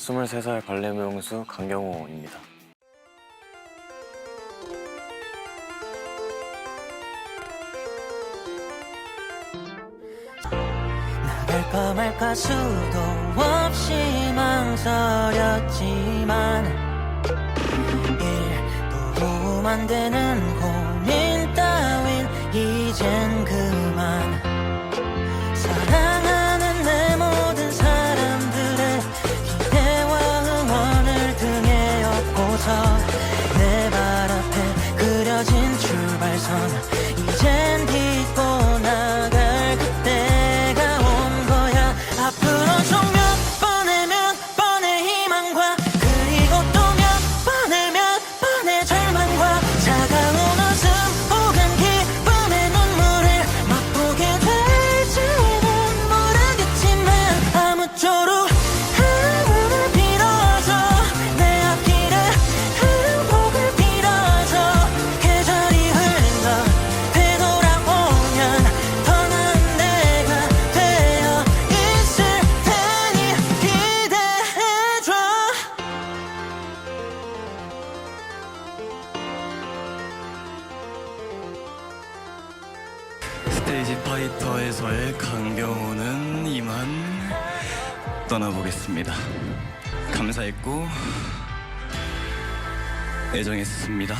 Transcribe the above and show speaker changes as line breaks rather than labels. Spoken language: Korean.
23살 발레무용수 강경호입니다.
나갈까 말까 수도 없이 망설였지만 일도 안 되는 고 출발선 이젠 딛고 나갈 그때가 온 거야. 앞으로
스테이지 파이터에서의 강경호는 이만 떠나보겠습니다. 감사했고 애정했습니다.